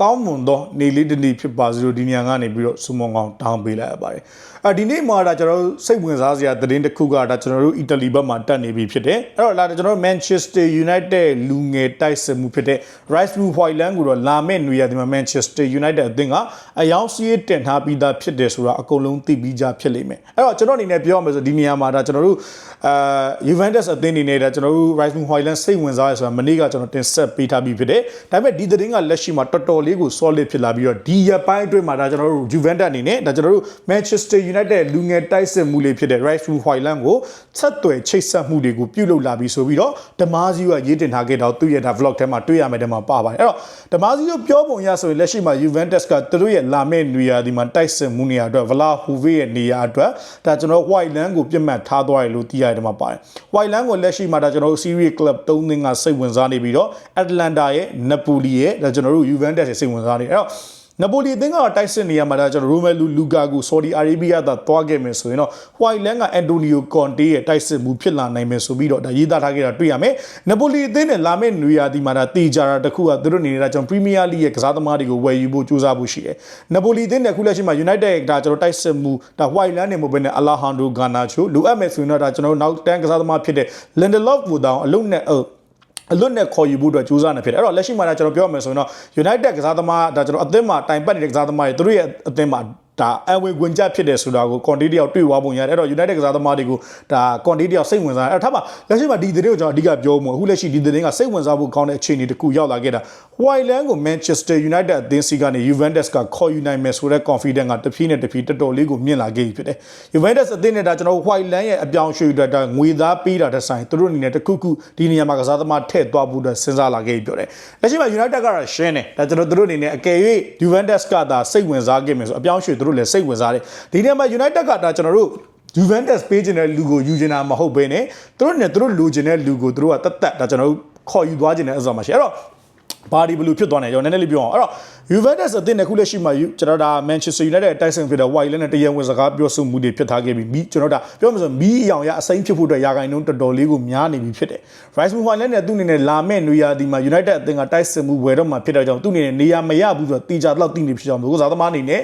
ကောင်းမွန်သောနေလေးတစ်နေ့ဖြစ်ပါစေလို့ဒီညကနေပြီးတော့စုမုံကောင်တောင်းပေးလိုက်ရပါတယ်အဲဒီနေ့မှာဒါကျွန်တော်တို့စိတ်ဝင်စားစရာသတင်းတစ်ခုကဒါကျွန်တော်တို့အီတလီဘက်မှာတက်နေပြီဖြစ်တယ်အဲ့တော့လာကျွန်တော်တို့ Manchester United လူငယ်တိုက်စစ်မှုဖြစ်တဲ့ Rice Blue Whiteland ကိုတော့လာမယ့်နွေရာသီမှာ Manchester United အသင်းကအယောင်စီးရေးတင်ထားပြီးသားဖြစ်တယ်ဆိုတာအကုန်လုံးသိပြီးကြဖြစ်လိမ့်မယ်အဲ့တော့ကျွန်တော်အနေနဲ့ပြောရမယ်ဆိုဒီနေရာမှာဒါကျွန်တော်တို့အာ Juventus အသင်းအနေနဲ့ဒါကျွန်တော်တို့ Rice Blue Whiteland စိတ်ဝင်စားရဆိုတာမနေ့ကကျွန်တော်တင်ဆက်ပေးထားပြီးဖြစ်တယ်ဒါပေမဲ့ဒီသတင်းကလက်ရှိမှာတော်တော်လေးကို solid ဖြစ်လာပြီးတော့ဒီရက်ပိုင်းအတွင်းမှာဒါကျွန်တော်တို့ Juventus အနေနဲ့ဒါကျွန်တော်တို့ Manchester United လူငယ်တိုက်စစ်မှုလေးဖြစ်တဲ့ Rice Blue Whiteland ကိုဆက်သွယ်ချိတ်ဆက်မှုတွေကိုပြုလုပ်လာပြီးဆိုပြီးတော့ဓမားစီကရေးတင်ထားခဲ့တော့သူ့ရဲ့ဒါ vlog ထဲမှာတွေ့ရမယ်တဲ့မှာပါပါတယ်အဲ့တော့ဓမားစီတို့ပြောပုံရဆိုရင်လက်ရှိမှာ Juventus ကသူတို့ရဲ့လာမယ့်နေရာဒီမှာတိုက်စစ်မှုနေရာအတွက် Vla Huve ရဲ့နေရာအတွက်ဒါကျွန်တော် Whiteland ကိုပြစ်မှတ်ထားသွားတယ်လို့သိရတယ်မှာပါတယ် Whiteland ကိုလက်ရှိမှာဒါကျွန်တော်တို့ Serie Club 3သင်းကစိတ်ဝင်စားနေပြီးတော့ Atlanta ရဲ့ Napoli ရဲ့ဒါကျွန်တော်တို့ Juventus ရဲ့စိတ်ဝင်စားနေတယ်အဲ့တော့နပိုလီအသင်းကတိုက်စစ်နေရမှာဒါကျွန်တော်ရိုမဲလူလူကာကိုဆော်ဒီအာရေဗျသာသွားခဲ့မယ်ဆိုရင်တော့ဟွိုင်လန်ကအန်တိုနီယိုကွန်တေးရဲ့တိုက်စစ်မှုဖြစ်လာနိုင်မယ်ဆိုပြီးတော့ဒါရေးသားထားခဲ့တာတွေ့ရမယ်နပိုလီအသင်းနဲ့လာမယ့်နွေရာသီမှာဒါတေဂျာတာတစ်ခုကသူတို့အနေနဲ့ဒါကျွန်တော်ပရီးမီးယားလိရဲ့ကစားသမားတွေကိုဝယ်ယူဖို့ကြိုးစားဖို့ရှိတယ်နပိုလီအသင်းနဲ့ခုလက်ရှိမှာ United ဒါကျွန်တော်တိုက်စစ်မှုဒါဟွိုင်လန်နဲ့မဟုတ်ဘဲနဲ့အလာဟန်ဒိုဂါနာချိုလိုအပ်မယ်ဆိုရင်တော့ဒါကျွန်တော်နောက်တန်းကစားသမားဖြစ်တဲ့လန်ဒလော့ကိုတောင်အလုံးနဲ့ အလွတ်နဲ့ခေါ်ယူဖို့အတွက်ကြိုးစားနေဖြစ်တယ်အဲ့တော့လက်ရှိမှာကျွန်တော်ပြောရမယ်ဆိုရင်တော့ United ကစားသမားဒါကျွန်တော်အသင်းမှာတိုင်ပတ်နေတဲ့ကစားသမားတွေသူတို့ရဲ့အသင်းမှာ ဒါအဝေဝင်ကြဖြစ်တယ်ဆိုတာကိုကွန်တီတယောက်တွေ့သွားပုံရတယ်အဲ့တော့ United ကစားသမားတွေကိုဒါကွန်တီတယောက်စိတ်ဝင်စားအဲ့တော့ထားပါလက်ရှိမှာဒီသတင်းကိုကျွန်တော်အဓိကပြောမှုအခုလက်ရှိဒီသတင်းကစိတ်ဝင်စားဖို့ကောင်းတဲ့အခြေအနေတစ်ခုရောက်လာခဲ့တာ Whiteland ကို Manchester United အသင်းစီကနေ Juventus ကခေါ်ယူနိုင်မယ်ဆိုတဲ့ confidence ကတဖြည်းနဲ့တဖြည်းတော်တော်လေးကိုမြင့်လာခဲ့ပြီဖြစ်တယ် Juventus အသင်းနဲ့ဒါကျွန်တော် Whiteland ရဲ့အပြောင်းရွှေ့အတွက်ဒါငွေသားပေးတာတဲ့ဆိုင်သူတို့အနေနဲ့တခုခုဒီနေရာမှာကစားသမားထည့်သွားဖို့အတွက်စဉ်းစားလာခဲ့ပြီပြောတယ်လက်ရှိမှာ United ကတော့ရှင်းတယ်ဒါကျွန်တော်တို့အနေနဲ့အကယ်၍ Juventus ကသာစိတ်ဝင်စားခဲ့မယ်ဆိုအပြောင်းရွှေ့သူတို့လည်းစိတ်ဝင်စားတယ်ဒီနေရာမှာ United ကဒါကျွန်တော်တို့ Juventus ပေးခြင်းတဲ့လူကိုယူခြင်းတာမဟုတ်ဘဲနဲ့သူတို့နဲ့သူတို့လိုချင်တဲ့လူကိုသူတို့ကတတ်တတ်ဒါကျွန်တော်တို့ခေါ်ယူသွားခြင်းတဲ့အစမှာရှိအဲ့တော့ဘာဒီဘလူးဖြစ်သွားနေကျွန်တော်နည်းနည်းလေးပြောအောင်အဲ့တော့ Juventus အသင်းနဲ့ခုလက်ရှိမှာကျွန်တော်ဒါ Manchester United တိုက်ဆိုင်ဖြစ်တဲ့ White နဲ့တရားဝင်စကားပြောဆိုမှုတွေဖြစ်ထားခဲ့ပြီးကျွန်တော်ဒါပြောမှဆိုမီးအယောင်ရအစိမ်းဖြစ်ဖို့အတွက်ရာဂိုင်နှုန်းတော်တော်လေးကိုများနေပြီဖြစ်တယ် Rice White နဲ့သူ့အနေနဲ့လာမဲ့နွေရာသီမှာ United အသင်းကတိုက်စစ်မှုဝယ်တော့မှဖြစ်တဲ့ကြောင့်သူ့အနေနဲ့နေရာမရဘူးဆိုတော့တီချာတော့တိနေဖြစ်ကြောင်းမျိုးကစားသမားအနေနဲ့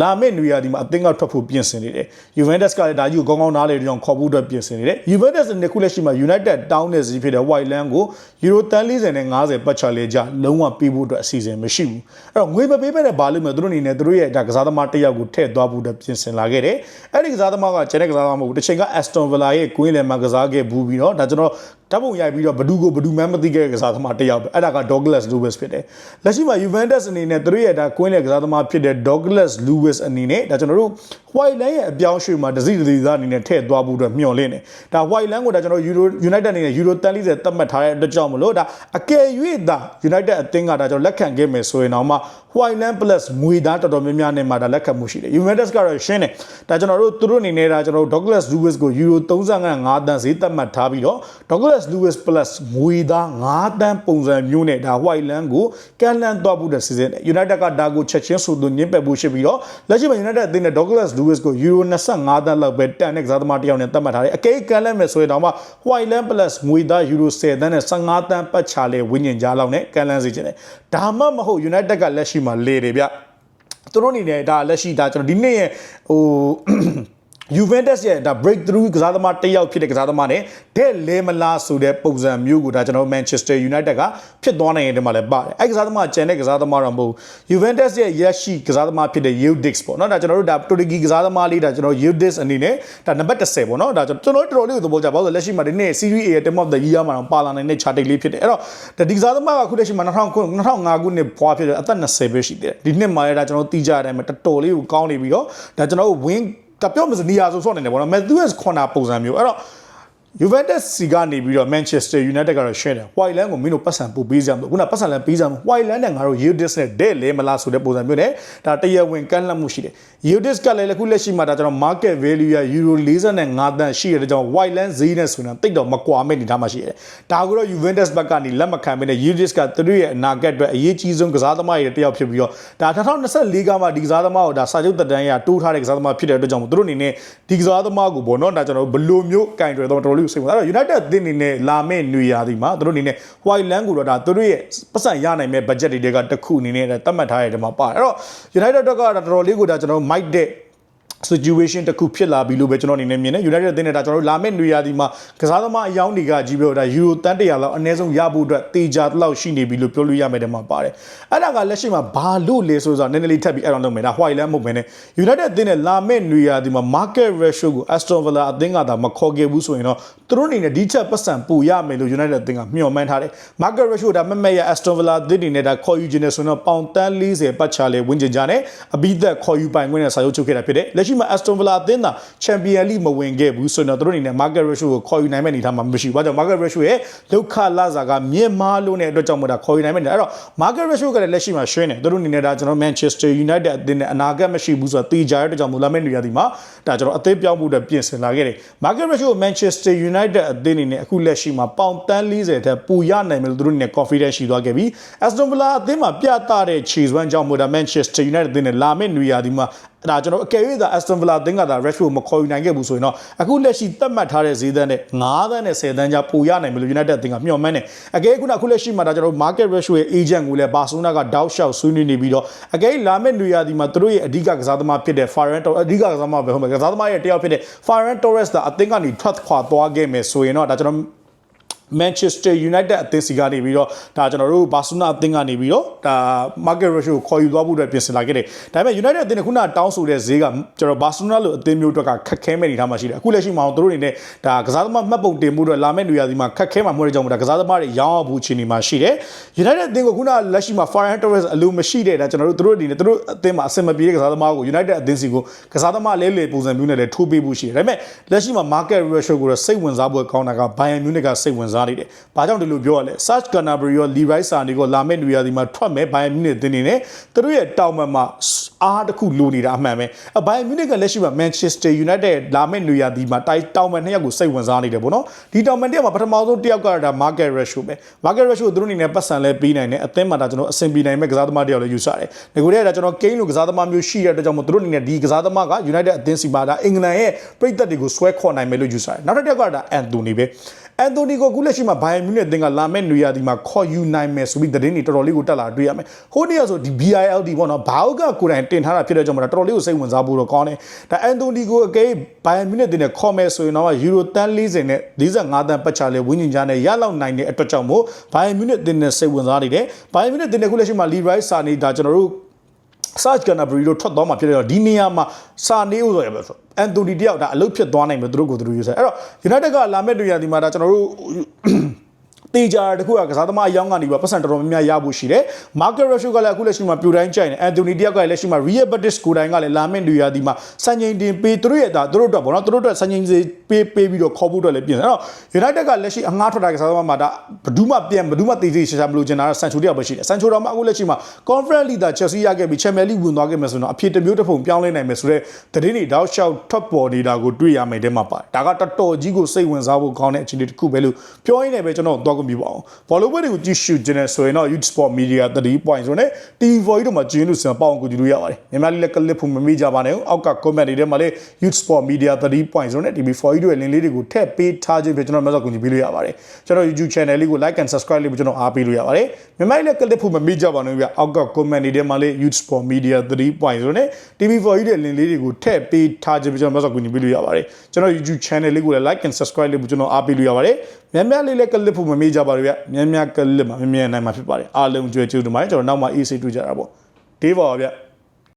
လာမယ့်နွေရာသီမှာအသင်းကထွက်ဖို့ပြင်ဆင်နေတယ်။ Juventus ကလည်းဒါကြီးကိုကောင်းကောင်းနားလေကြောင်းခေါ်ဖို့အတွက်ပြင်ဆင်နေတယ်။ Juventus နဲ့ခုလက်ရှိမှာ United တောင်းတဲ့စီးဖြစ်တဲ့ Whiteland ကို Euro 30နဲ့50ပတ်ချလေကြလုံးဝပေးဖို့အတွက်အစီအစဉ်မရှိဘူး။အဲ့တော့ငွေမပေးဘဲနဲ့ဘာလို့မလဲသူတို့အနေနဲ့သူတို့ရဲ့ဒါကစားသမားတစ်ယောက်ကိုထည့်သွားဖို့အတွက်ပြင်ဆင်လာခဲ့တယ်။အဲ့ဒီကစားသမားကကျန်တဲ့ကစားသမားမဟုတ်ဘူး။တစ်ချိန်က Aston Villa ရဲ့ကွင်းလယ်မှာကစားခဲ့ဘူးပြီးတော့ဒါကျွန်တော် ဓာတ်ပုံရိုက်ပြီးတော့ဘဒူကိုဘဒူမှန်းမသိခဲ့တဲ့ကစားသမားတစ်ယောက်ပဲအဲ့ဒါက Douglas Lewis ဖြစ်တယ်။လက်ရှိမှာ Juventus အနေနဲ့သူတို့ရဲ့ဒါကွင်းလယ်ကစားသမားဖြစ်တဲ့ Douglas Lewis အနေနဲ့ဒါကျွန်တော်တို့ White Line ရဲ့အပြောင်းရွှေ့မှာဒစီဒစီသားအနေနဲ့ထည့်သွားဖို့အတွက်မျှော်လင့်တယ်။ဒါ White Line ကိုဒါကျွန်တော် Euro United အနေနဲ့ Euro 30သတ်မှတ်ထားတဲ့အတွက်ကြောင့်မလို့ဒါအကယ်၍ဒါ United အသင်းကဒါကျွန်တော်လက်ခံခဲ့မယ်ဆိုရင်တော့မှ White Line plus ငွေသားတော်တော်များများနဲ့မှဒါလက်ခံမှုရှိတယ် Juventus ကတော့ရှင်းတယ်ဒါကျွန်တော်တို့သူတို့အနေနဲ့ဒါကျွန်တော်တို့ Douglas Lewis ကို Euro 35တန်းဈေးသတ်မှတ်ထားပြီးတော့ Douglas Lewis plus ငွေသား9တန်းပုံစံမျိုးနဲ့ဒါ White Line ကိုကန်လန်သွားဖို့တဲ့စီစဉ်တယ် United ကဒါကိုချက်ချင်းဆိုသူညှင်းပယ်ဖို့ရှိပြီးတော့လက်ရှိမှာ United အသင်းနဲ့ Douglas Lewis ကို Euro 25တန်းလောက်ပဲတန်တဲ့ကစားသမားတစ်ယောက်နဲ့သတ်မှတ်ထားတယ်အကိတ်ကန်လန်မယ်ဆိုရင်တော့မှ White Line plus ငွေသား Euro 10တန်းနဲ့15တန်းပတ်ချလေဝိညာဉ်ကြားလောက်နဲ့ကန်လန်စီခြင်းတယ်ဒါမှမဟုတ် United ကလက်ရှိမှာလေတယ်ဗျသူတို့အနေနဲ့ဒါလက်ရှိဒါကျွန်တော်ဒီနေ့ရဲ့ဟို Juventus ရဲ့ဒါ breakthrough ကစားသမားတစ်ယောက်ဖြစ်တဲ့ကစားသမားနဲ့တဲ့လဲမလားဆိုတဲ့ပုံစံမျိုးကိုဒါကျွန်တော် Manchester United ကဖြစ်သွားနိုင်တယ်မှာလည်းပါတယ်အဲ့ကစားသမားကျန်တဲ့ကစားသမားတော့မဟုတ် Juventus ရဲ့ရက်ရှိကစားသမားဖြစ်တဲ့ Yildiz ပေါ့နော်ဒါကျွန်တော်တို့ဒါတူရကီကစားသမားလေးဒါကျွန်တော် Yildiz အနေနဲ့ဒါနံပါတ်10ပေါ့နော်ဒါကျွန်တော်တို့တော်တော်လေးကိုသဘောကျပါလို့လက်ရှိမှာဒီနေ့ Serie A ရဲ့ Team of the Year မှာတော့ပါလာနိုင်တဲ့ chart လေးဖြစ်တယ်အဲ့တော့ဒါဒီကစားသမားကခုလက်ရှိမှာ2000 2005ခုနှစ်ဖွာဖြစ်တယ်အသက်20ပဲရှိတယ်ဒီနှစ်မှာလည်းဒါကျွန်တော်သိကြတဲ့အတိုင်းပဲတော်တော်လေးကိုကောင်းနေပြီးတော့ဒါကျွန်တော်တို့ win ဒါပြောမစနေရာဆိုဆော့နေတယ်ပေါ့နော် Matthews corner ပုံစံမျိုးအဲ့တော့ Juventus စီကနေပြီးတော့ Manchester United ကတော့ share တယ် White Land ကိုမင်းတို့ပတ်စံပို့ပေးကြမှာခုနပတ်စံလည်းပေးကြမှာ White Land နဲ့ငါတို့ Yildiz နဲ့တဲ့လဲမလားဆိုတဲ့ပုံစံမျိုးနဲ့ဒါတရားဝင်ကန့်လန့်မှုရှိတယ် Yildiz ကလည်းအခုလက်ရှိမှာဒါကျွန်တော် market value ရ euro 45တန်းရှိရတဲ့ကြောင့် White Land ဈေးနဲ့ဆိုရင်တိတ်တော့မကွာမဲ့နေထားမှရှိရတယ်ဒါကိုတော့ Juventus ဘက်ကနေလက်မခံဘဲနဲ့ Yildiz ကသူတို့ရဲ့အနာဂတ်အတွက်အရေးကြီးဆုံးကစားသမားတွေတယောက်ဖြစ်ပြီးတော့ဒါ2024ကမှဒီကစားသမားကိုဒါစာချုပ်တက်တန်းရတိုးထားတဲ့ကစားသမားဖြစ်တဲ့အတွက်ကြောင့်သူတို့အနေနဲ့ဒီကစားသမားကိုဘောနော်ဒါကျွန်တော်ဘယ်လိုမျိုးကင်တွယ်တော့တော်တော်လေးလေးကိုစိတ်ဝင်စားအဲ့တော့ United အသင်းအနေနဲ့လာမယ့်နွေရာသီမှာသူတို့အနေနဲ့ White Land ကိုတော့ဒါသူတို့ရဲ့ပတ်စံရနိုင်မဲ့ budget တွေကတစ်ခုအနေနဲ့သတ်မှတ်ထားတဲ့ဒီမှာပါတယ်အဲ့တော့ United တော့ကတော်တော်လေးကိုဒါကျွန်တော် mic တဲ့ situation တစ်ခုဖြစ်လာပြီလို့ပဲကျွန်တော်အနေနဲ့မြင်တယ် United အသင်းနဲ့ဒါကျွန်တော်တို့လာမယ့်နွေရာသီမှာကစားသမားအယောင်းတွေကကြီးပြောဒါ Euro တန်းတရာလောက်အနည်းဆုံးရဖို့အတွက်တေချာလောက်ရှိနေပြီလို့ပြောလို့ရမယ်တဲ့မှာပါတယ်အဲ့ဒါကလက်ရှိမှာဘာလို့လဲဆိုတော့နည်းနည်းလေးထပ်ပြီးအဲ့တော့လုပ်မယ်ဒါ White လည်းမဟုတ်ဘဲနဲ့ United အသင်းနဲ့လာမယ့်နွေရာသီမှာ market ratio ကို Aston Villa အသင်းကဒါမခေါ်ခဲ့ဘူးဆိုရင်တော့သူတို့အနေနဲ့ဒီချက်ပတ်စံပူရမယ်လို့ United အသင်းကမျှော်မှန်းထားတယ် market ratio ဒါမက်မက်ရ Aston Villa အသင်းအနေနဲ့ဒါခေါ်ယူခြင်းနဲ့ဆိုရင်တော့ပေါင်တန်း40ပတ်ချလေဝင်းကျင်ကြနဲ့အပြီးသက်ခေါ်ယူပိုင်ခွင့်နဲ့စာချုပ်ချုပ်ခဲ့တာဖြစ်တယ်လက်ရှိမှာ Aston Villa အသင်းသာ Champion League မဝင်ခဲ့ဘူးဆိုရင်တော့သူတို့အနေနဲ့ market ratio ကိုခေါ်ယူနိုင်မယ့်အနေအထားမှာမရှိဘူး။ဘာကြောင့် market ratio ရဲ့ဒုက္ခလစာကမြင့်မားလို့တဲ့အတွက်ကြောင့်မို့ဒါခေါ်ယူနိုင်မယ့်အနေအဲ့တော့ market ratio ကလည်းလက်ရှိမှာရှင်းတယ်သူတို့အနေနဲ့ဒါကျွန်တော် Manchester United အသင်းနဲ့အနာဂတ်မရှိဘူးဆိုတာသိကြရတဲ့အတွက်ကြောင့်မို့လာမယ့်နေရာဒီမှာဒါကျွန်တော်အသင်းပြောင်းဖို့အတွက်ပြင်ဆင်လာခဲ့တယ်။ market ratio ကို Manchester United အသင်းအနေနဲ့အခုလက်ရှိမှာပေါင်တန်း40ထက်ပိုရနိုင်မယ်လို့သူတို့အနေနဲ့ confidence ရှိသွားခဲ့ပြီး Aston Villa အသင်းမှာပြသတဲ့ chase one ကြောင့်မို့ဒါ Manchester United အသင်းနဲ့လာမယ့်နေရာဒီမှာ ဒါကျွန်တော်အကယ်၍သာ Aston Villa အသင်းကဒါ Rashford မခေါ်ယူနိုင်ခဲ့ဘူးဆိုရင်တော့အခုလက်ရှိသတ်မှတ်ထားတဲ့ဈေးသန်းနဲ့9သန်းနဲ့10သန်းကြားပိုရနိုင်မယ်လို့ United အသင်းကမျှော်မှန်းတယ်။အကယ်ခုနအခုလက်ရှိမှာဒါကျွန်တော် market ratio ရဲ့ agent ကိုလည်း Barcelona ကတောက်လျှောက်ဆွေးနွေးနေပြီးတော့အကယ်လာမယ့်နေရာဒီမှာသူတို့ရဲ့အဓိကကစားသမားဖြစ်တဲ့ Ferran Torres အဓိကကစားသမားပဲဟုတ်မယ်ကစားသမားရဲ့တယောက်ဖြစ်တဲ့ Ferran Torres ဒါအသင်းကနေထွက်ခွာသွားခဲ့မယ်ဆိုရင်တော့ဒါကျွန်တော် Manchester United အသင်းစီကနေပြီးတော့ဒါကျွန်တော်တို့ Barcelona အသင်းကနေပြီးတော့ဒါ market ratio ကိုခေါ်ယူသွားဖို့အတွက်ပြင်ဆင်လာခဲ့တယ်။ဒါပေမဲ့ United အသင်းကခုနတောင်းဆိုတဲ့ဈေးကကျွန်တော် Barcelona လို့အသင်းမျိုးအတွက်ကခက်ခဲမဲ့အနေထားမှာရှိတယ်။အခုလက်ရှိမှာသူတို့အနေနဲ့ဒါကစားသမားမှတ်ပုံတင်မှုအတွက်လာမယ့်နေရာဒီမှာခက်ခဲမှာမဟုတ်တဲ့ကြောင့်ဒါကစားသမားတွေရောင်းအောင်ဖို့အခြေအနေမှာရှိတယ်။ United အသင်းကခုနလက်ရှိမှာ Ferran Torres အလိုမရှိတဲ့ဒါကျွန်တော်တို့သူတို့အနေနဲ့သူတို့အသင်းမှာအဆင်မပြေတဲ့ကစားသမားကို United အသင်းစီကိုကစားသမားလဲလေပုံစံမျိုးနဲ့လည်းထိုးပေးဖို့ရှိတယ်။ဒါပေမဲ့လက်ရှိမှာ market ratio ကိုတော့စိတ်ဝင်စားဖို့ကောင်းတာက Bayern Munich ကစိတ်ဝင်စားနေတယ်။ဘာကြောင့်ဒီလိုပြောရလဲ Serge Gnabry ရော Leroy Sané ကိုလာမယ့်နေရာဒီမှာထွက်မယ် Bayern Munich အသင်းနေနဲ့သူတို့ရဲ့တောင်မှန်မှာအားတစ်ခုလိုနေတာအမှန်ပဲ။အ Bayern Munich ကလက်ရှိမှာ Manchester United လာမယ့်နေရာဒီမှာတိုက်တောင်မှန်နှစ်ယောက်ကိုစိတ်ဝင်စားနေတယ်ပေါ့နော်။ဒီတောင်မှန်တစ်ယောက်မှာပထမဆုံးတစ်ယောက်ကဒါ market ratio ပဲ။ market ratio ကိုသူတို့အနေနဲ့ပတ်စံလဲပေးနိုင်တယ်။အသင်းမှာဒါကျွန်တော်အဆင်ပြေနိုင်မဲ့ကစားသမားတစ်ယောက်လည်းယူဆတယ်။ဒီကိုတည်းကဒါကျွန်တော် Kane လိုကစားသမားမျိုးရှိတဲ့အတွက်ကြောင့်မို့သူတို့အနေနဲ့ဒီကစားသမားက United အသင်းစီပါဒါအင်္ဂလန်ရဲ့ပြည်သက်တွေကိုဆွဲခေါ်နိုင်မယ်လို့ယူဆတယ်။နောက်တစ်ယောက်ကဒါ Anthony ပဲ။ Anthony ကိုအခုလက်ရှိမှာ Bayern Munich အသင်းကလာမဲ့နေရာဒီမှာခေါ်ယူနိုင်မယ်ဆိုပြီးသတင်းတွေတော်တော်လေးကိုတက်လာတွေ့ရမယ်။ဟိုနေ့ကဆိုဒီ BILD ပေါ့နော်ဘာဟုတ်ကကိုယ်တိုင်တင်ထားတာဖြစ်တဲ့ကြောင့်မတော်တော်လေးကိုစိတ်ဝင်စားဖို့တော့ကောင်းတယ်။ဒါ Anthony ကိုအကဲ Bayern Munich အသင်းနဲ့ခေါ်မယ်ဆိုရင်တော့ Euro တန်း40နဲ့45တန်းပတ်ချလဲဝင်းကျင်ကြားနဲ့ရလောက်နိုင်တဲ့အတွက်ကြောင့်မို့ Bayern Munich အသင်းနဲ့စိတ်ဝင်စားနေတယ်။ Bayern Munich အသင်းနဲ့အခုလက်ရှိမှာ Leroy Sané ဒါကျွန်တော်တို့ search Gnabry တို့ထွက်သွားမှာဖြစ်တဲ့တော့ဒီနေရာမှာစာနေဦးဆိုရပဲဆို အန်တိုနီတယောက်ဒါအလုပ်ဖြစ်သွားနိုင်မယ်သူတို့ကိုသူတို့ယူဆအဲ့တော့ United ကလာမဲ့တွေ့ရဒီမှာဒါကျွန်တော်တို့တေဂျာတခုကကစားသမားအယောင်းကနေပြီးပတ်စံတော်တော်များများရဖို့ရှိတယ်။ market ratio ကလည်းအခုလက်ရှိမှာပြိုတိုင်းကြိုက်နေ။ Anthony တယောက်ကလည်းလက်ရှိမှာ Real Betis ကိုတိုင်းကလည်းလာမယ့်နေရာဒီမှာစံချိန်တင်ပေးသူတို့ရဲ့ဒါသူတို့အတွက်ပေါ့နော်သူတို့အတွက်စံချိန်စီ ပေးပေးပြီးတော့ခေါ်ဖို့အတွက်လည်းပြင်တယ်။အဲ့တော့ United ကလက်ရှိအငှားထွက်တာကစားသမားမှာဒါဘယ်သူမှပြန်ဘယ်သူမှတည်တည်ရှာရှာမလို့ကျင်တာဆန်ချိုတယောက်ပဲရှိတယ်။ဆန်ချိုတော်မှာအခုလက်ရှိမှာ Conference League ဒါ Chelsea ရခဲ့ပြီး Champions League ဝင်သွားခဲ့မယ်ဆိုတော့အဖြစ်တစ်မျိုးတစ်ပုံပြောင်းလဲနိုင်မယ်ဆိုတော့သတင်းတွေတောက်လျှောက်ထွက်ပေါ်နေတာကိုတွေ့ရမယ်တဲ့မှာပါ။ဒါကတော်တော်ကြီးကိုစိတ်ဝင်စားဖို့ကောင်းတဲ့အခြေအနေတစ်ခုပဲလို့ပြောရင်းနဲ့ပဲကျွန်တော်သွားကုန်ပြပါအောင်။ follow တွေကိုကြည့်ရှုခြင်းနဲ့ဆိုရင်တော့ Youth Sport Media 3 point ဆိုနဲ့ TV4 တို့မှာကျင်းလို့စံပေါအောင်ကူကြည့်လို့ရပါတယ်မြန်မာလေးလက်ကလစ်ဖို့မမေ့ကြပါနဲ့အောက်က comment တွေထဲမှာလည်း Youth Sport Media 3 point ဆိုနဲ့ TV4 တို့ရဲ့ link လေးတွေကိုထည့်ပေးထားခြင်းဖြစ်ကျွန်တော်မျက်စောကူညီပေးလို့ရပါတယ်ကျွန်တော် YouTube channel လေးကို like and subscribe လေးကိုကျွန်တော်အားပေးလို့ရပါတယ်မြန်မာလေးလက်ကလစ်ဖို့မမေ့ကြပါနဲ့ဗျအောက်က comment တွေထဲမှာလည်း Youth Sport Media 3 point ဆိုနဲ့ TV4 တို့ရဲ့ link လေးတွေကိုထည့်ပေးထားခြင်းဖြစ်ကျွန်တော်မျက်စောကူညီပေးလို့ရပါတယ်ကျွန်တော် YouTube channel လေးကိုလည်း like and subscribe လေးကိုကျွန်တော်အားပေးလို့ရပါတယ်မြန်မြန်လေးလက်ကလစ်ဖို့မမေ့ကြပါနဲ့ဗျမြန်မြန်ကလစ်မှာမြန်မြန်နိုင်မှာဖြစ်ပါတယ်အားလုံးကြွယ်ကျူးတို့မှာကျွန်တော်နောက်မှ AC တွေ့ကြတာပေါ့ဒေးပါဗျ